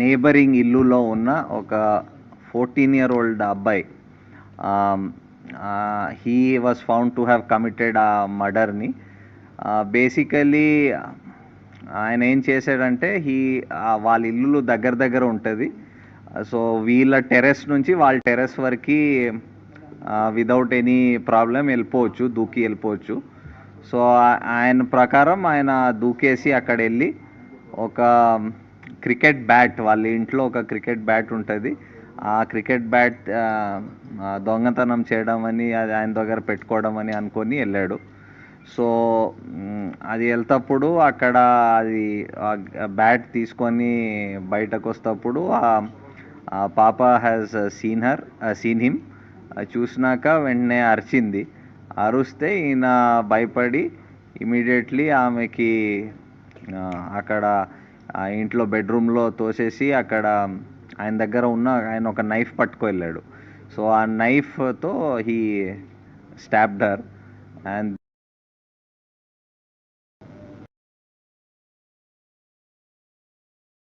Neighbouring ఇల్లులో ఉన్న ఒక ఫోర్టీన్ ఇయర్ ఓల్డ్ అబ్బాయి he was found to have committed a మర్డర్ని basically ఆయన ఏం చేశాడంటే హీ వాళ్ళ ఇల్లులు దగ్గర దగ్గర ఉంటుంది. సో వీళ్ళ టెర్రస్ నుంచి వాళ్ళ టెర్రస్ వరకు విదౌట్ ఎనీ ప్రాబ్లం వెళ్ళిపోవచ్చు దూకి వెళ్ళిపోవచ్చు. సో ఆయన ప్రకారం ఆయన దూకేసి అక్కడ వెళ్ళి ఒక క్రికెట్ బ్యాట్ వాళ్ళ ఇంట్లో ఒక క్రికెట్ బ్యాట్ ఉంటుంది. ఆ క్రికెట్ బ్యాట్ దొంగతనం చేయడం అని అది ఆయన దగ్గర పెట్టుకోవడం అని అనుకొని వెళ్ళాడు. సో అది వెళ్తప్పుడు అక్కడ అది బ్యాట్ తీసుకొని బయటకు వస్తప్పుడు ఆ- పాప has seen her seen him చూసినాక వెంటనే అరిచింది. అరుస్తే ఈయన భయపడి ఇమీడియట్లీ ఆమెకి అక్కడ ఇంట్లో బెడ్రూమ్లో తోసేసి అక్కడ ఆయన దగ్గర ఉన్న ఆయన ఒక నైఫ్ పట్టుకు వెళ్ళాడు సో ఆ నైఫ్తో he stabbed her her and